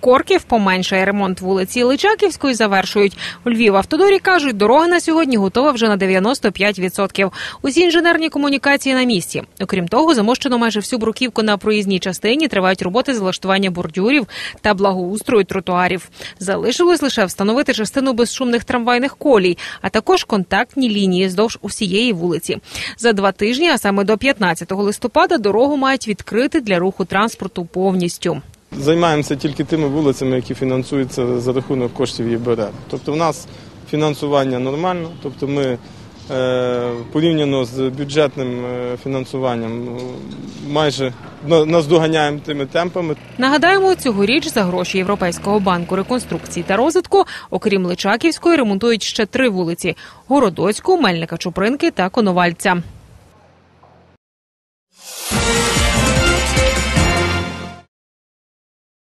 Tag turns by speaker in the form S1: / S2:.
S1: корків поменшає ремонт вулиці Личаківської. Завершують у Львів. Автодорі кажуть, дорога на сьогодні готова вже на 95%. Усі інженерні комунікації на місці. Окрім того, замощено майже всю бруківку на проїзній частині. Тривають роботи з влаштування бордюрів та благоустрою тротуарів. Залишилось лише встановити частину безшумних трамвайних колій, а також контактні лінії здовж усієї вулиці. За два тижні, а саме до 15 листопада, дорогу мають відкрити для руху транспорту повністю.
S2: Займаємося тільки тими вулицями, які фінансуються за рахунок коштів ЄБРР. Тобто в нас фінансування нормально, тобто ми е, порівняно з бюджетним е, фінансуванням е, майже на- наздоганяємо тими темпами.
S1: Нагадаємо, цьогоріч за гроші Європейського банку реконструкції та розвитку, окрім Личаківської, ремонтують ще три вулиці: Городоцьку, Мельника Чупринки та Коновальця.